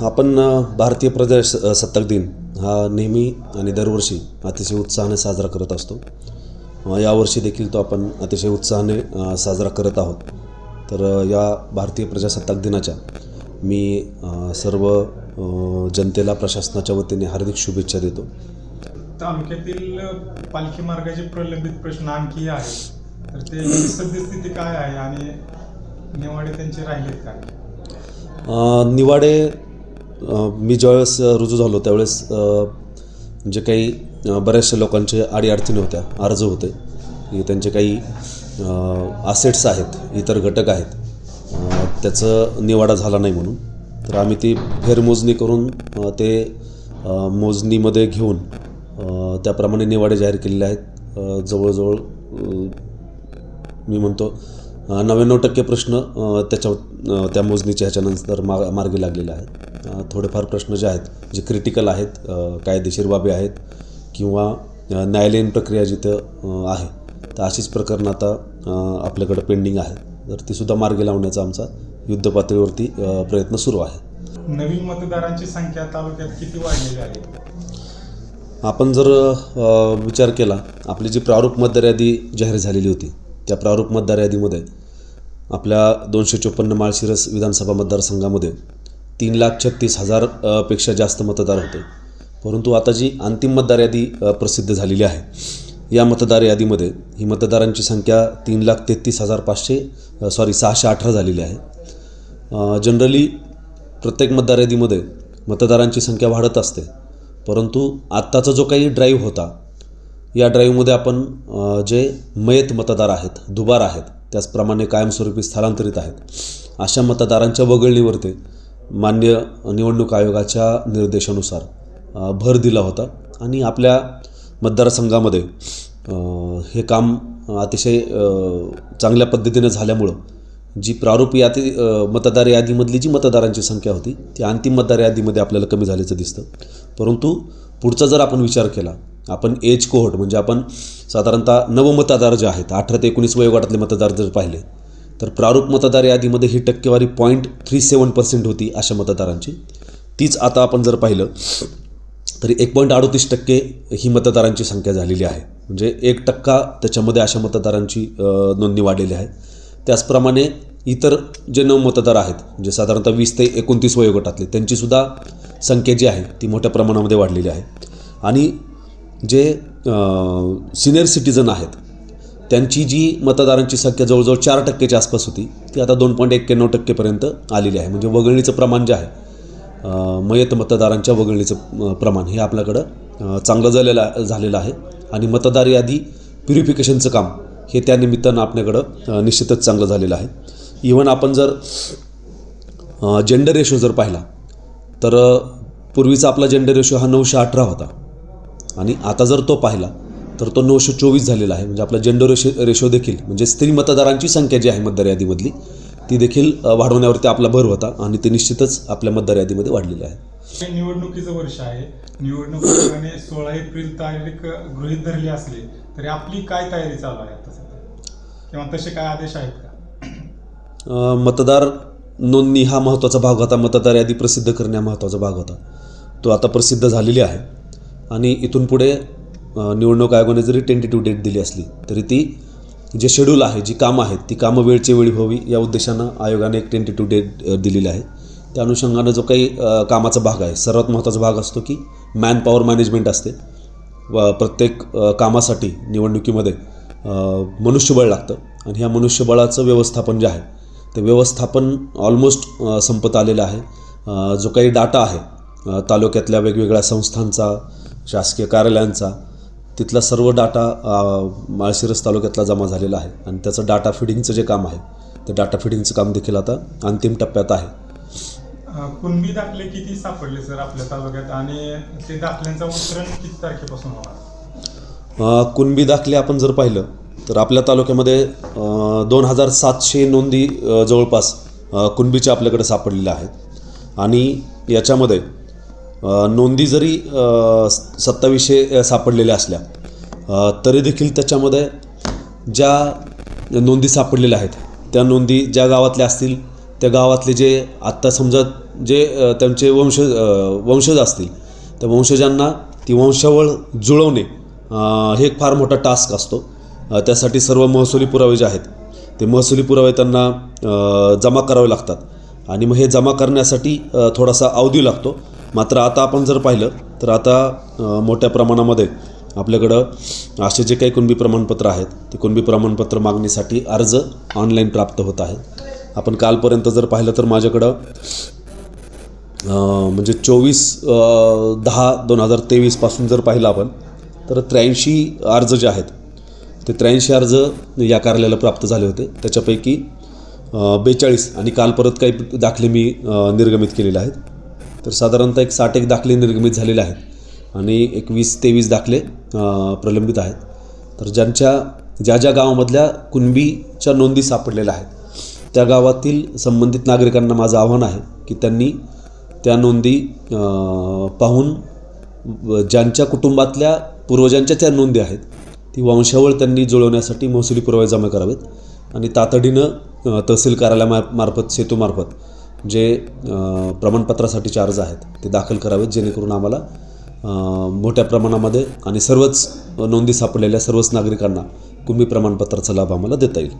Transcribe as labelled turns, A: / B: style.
A: आपण भारतीय प्रजासत्ताक दिन हा नेहमी आणि दरवर्षी अतिशय उत्साहाने साजरा करत असतो. यावर्षी देखील तो आपण अतिशय उत्साहाने साजरा करत आहोत. तर या भारतीय प्रजासत्ताक दिनाच्या मी सर्व जनतेला प्रशासनाच्या वतीने हार्दिक शुभेच्छा देतो.
B: तालुक्यातील पालखी मार्गाचे प्रलंबित प्रश्न आणखी आहेत. तर ते सद्यस्थिती काय आहे आणि निवाडे त्यांचे राहिलेत
A: अ, निवाडे मी ज्यावेळेस रुजू झालो त्यावेळेस जे म्हणजे काही बऱ्याचशा लोकांचे अडीअडचणी होत्या अर्ज होते. की त्यांचे काही असेट्स आहेत इतर घटक आहेत. त्याचं निवाडा झाला नाही म्हणून. तर आम्ही ती फेरमोजणी करून ते मोजणीमध्ये घेऊन त्याप्रमाणे निवाडे जाहीर केलेले आहेत. जवळजवळ मी म्हणतो नव्याण्णव टक्के प्रश्न त्याच्या त्या मोजणीच्या ह्याच्यानंतर मा मार्गी लागलेले आहेत थोडेफार प्रश्न जे आहेत जे क्रिटिकल आहेत कायदेशीर बाबी आहेत किंवा न्यायालयीन प्रक्रिया जिथं आहे तर अशीच प्रकरणं आता आपल्याकडं पेंडिंग आहे तर तीसुद्धा मार्गी लावण्याचा आमचा युद्ध पातळीवरती प्रयत्न सुरू आहे.
B: नवीन मतदारांची संख्या तालुक्यात किती वाढलेली आहे?
A: आपण जर विचार केला आपली जी प्रारूप मतदार यादी जाहीर झालेली होती त्या प्रारूप मतदार यादीमध्ये आपल्या दोनशे चोपन्न माळशिरस विधानसभा मतदारसंघामध्ये तीन लाख छत्तीस हजारपेक्षा जास्त मतदार होते. परंतु आता जी अंतिम मतदार यादी प्रसिद्ध झालेली आहे या मतदार यादीमध्ये ही मतदारांची संख्या तीन लाख तेहतीस हजार पाचशे सॉरी सहाशे अठरा झालेली आहे. जनरली प्रत्येक मतदार यादीमध्ये मतदारांची संख्या वाढत असते. परंतु आत्ताचा जो काही ड्राईव्ह होता या ड्राईव्हमध्ये आपण जे मयत मतदार आहेत दुबार आहेत त्याचप्रमाणे कायमस्वरूपी स्थलांतरित आहेत अशा मतदारांच्या वगळणीवरती मान्य निवडणूक आयोगाच्या निर्देशानुसार भर दिला होता. आणि आपल्या मतदारसंघामध्ये हे काम अतिशय चांगल्या पद्धतीनं झाल्यामुळं जी प्रारूप यादी मतदार यादीमधली जी मतदारांची संख्या होती ती अंतिम मतदार यादीमध्ये आपल्याला कमी झाल्याचं दिसतं. परंतु पुढचा जर आपण विचार केला आपण एज कोहोट म्हणजे आपण साधारणतः नवमतदार जे आहेत अठरा ते एकोणीस वयोगटातले मतदार जर पाहिले तर प्रारूप मतदार यादीमध्ये ही टक्केवारी पॉईंट थ्री सेवन पर्सेंट होती अशा मतदारांची. तीच आता आपण जर पाहिलं तरी एक पॉईंट अडोतीस टक्के ही मतदारांची संख्या झालेली आहे. म्हणजे एक टक्का त्याच्यामध्ये अशा मतदारांची नोंदणी वाढलेली आहे. त्याचप्रमाणे इतर जे नऊ मतदार आहेत जे साधारणतः वीस ते एकोणतीस वयोगटातले त्यांचीसुद्धा संख्या जी आहे ती मोठ्या प्रमाणामध्ये वाढलेली आहे. आणि जे सिनियर सिटीजन आहेत त्यांची जी मतदारांची संख्या जवळजवळ चार टक्क्याच्या आसपास होती ती आता दोन पॉईंट एक्क्याण्णव टक्केपर्यंत आलेली आहे. म्हणजे वगळणीचं प्रमाण जे आहे मयत मतदारांच्या वगळणीचं प्रमाण हे आपल्याकडं चांगलं झालेलं झालेलं आहे. आणि मतदार यादी प्युरिफिकेशनचं काम हे त्या निमित्तानं आपल्याकडं निश्चितच चांगलं झालेलं आहे. इवन आपण जर जेंडर रेशो जर पाहिला तर पूर्वीचा आपला जेंडर रेशो हा नऊशे अठरा होता. आणि आता जर तो पाहिला तर तो नऊशे चोवीस झालेला आहे. म्हणजे आपला जेंडर रेशो रेशो देखील म्हणजे स्त्री मतदारांची संख्या जी आहे मतदार यादीमधली ती देखील वाढवण्यावरती आपला भर होता आणि ती निश्चितच आपल्या मतदार यादीमध्ये वाढलेली आहे.
B: निवडणुकीचं वर्ष आहे. निवडणूक सोळा एप्रिल तारीख गृहीत धरली असली तरी आपली काय तयारी चालू आहे किंवा तसे काय आदेश आहेत का?
A: मतदार नोंदणी हा महत्त्वाचा भाग होता. मतदार यादी प्रसिद्ध करणे हा महत्त्वाचा भाग होता. तो आता प्रसिद्ध झालेली आहे. आणि इथून पुढे निवडणूक आयोगाने जरी टेंटेटिव्ह डेट दिली असली तरी ती जे शेड्यूल आहे जी कामं आहेत ती कामं वेळच्या वेळी व्हावी या उद्देशानं आयोगाने एक टेंटेटिव्ह डेट दिलेली आहे. त्या अनुषंगानं जो काही कामाचा भाग आहे सर्वात महत्त्वाचा भाग असतो की मॅन पॉवर मॅनेजमेंट असते. व प्रत्येक कामासाठी निवडणुकीमध्ये मनुष्यबळ लागतं आणि ह्या मनुष्यबळाचं व्यवस्थापन जे आहे ते व्यवस्थापन ऑलमोस्ट संपत आलेलं आहे. जो काही डाटा आहे तालुक्यातल्या वेगवेगळ्या संस्थांचा शासकीय कार्यालयांचा तिथला सर्व डाटा माळशिरस तालुक्यातला जमा झालेला आहे. आणि त्याचं डाटा फिडिंगचं जे काम आहे ते डाटा फिडिंगचं काम देखील आता अंतिम टप्प्यात आहे.
B: कुणबी दाखले किती सापडले सर आपल्या तालुक्यात? आणि ते दाखल्यांचं उत्तरण किती तारखेपासून होणार?
A: कुणबी दाखले आपण जर पाहिलं तर आपल्या तालुक्यामध्ये दोन हजार सातशे नोंदी जवळपास कुणबीच्या आपल्याकडे सापडलेल्या आहेत. आणि याच्यामध्ये नोंदी जरी स- सत्तावीसशे सापडलेल्या असल्या तरी देखील त्याच्यामध्ये ज्या नोंदी सापडलेल्या आहेत त्या नोंदी ज्या गावातल्या असतील त्या गावातले जे आत्ता समजा जे त्यांचे वंश वंशज असतील त्या वंशजांना ती वंशावळ जुळवणे हे एक फार मोठा टास्क असतो. त्यासाठी सर्व महसुली पुरावे जे आहेत ते महसुली पुरावे त्यांना जमा करावे लागतात. आणि मग हे जमा करण्यासाठी थोडासा अवधी लागतो. मात्र आता आपण जर पाहिलं तर आता मोठ्या प्रमाणामध्ये आपल्याकडं असे जे काही कुणबी प्रमाणपत्र आहेत ते कुणबी प्रमाणपत्र मागणीसाठी अर्ज ऑनलाईन प्राप्त होत आहेत. आपण कालपर्यंत जर पाहिलं तर माझ्याकडं म्हणजे चोवीस दहा दोन हजार तेवीसपासून जर पाहिलं आपण तर त्र्याऐंशी अर्ज जे आहेत ते त्र्याऐंशी अर्ज या कार्यालयाला प्राप्त झाले होते. त्याच्यापैकी बेचाळीस आणि काल परत काही दाखले मी निर्गमित केलेले आहेत. तर साधारणतः एक साठ एक दाखले निर्गमित झालेले आहेत आणि एक वीस तेवीस दाखले प्रलंबित आहेत. तर ज्यांच्या ज्या ज्या गावामधल्या कुणबीच्या नोंदी सापडलेल्या आहेत त्या गावातील संबंधित नागरिकांना माझं आव्हान आहे की त्यांनी त्या नोंदी पाहून ज्यांच्या कुटुंबातल्या पूर्वजांच्या त्या नोंदी आहेत ती वंशावळ त्यांनी जुळवण्यासाठी महसुली पुरावे जमा करावेत आणि तातडीनं तहसील कार्यालयामार्फत सेतूमार्फत जे प्रमाणपत्रासाठीचे अर्ज आहेत ते दाखल करावेत जेणेकरून आम्हाला मोठ्या प्रमाणामध्ये आणि सर्वच नोंदी सापडलेल्या सर्वच नागरिकांना कुणबी प्रमाणपत्राचा लाभ आम्हाला देता येईल.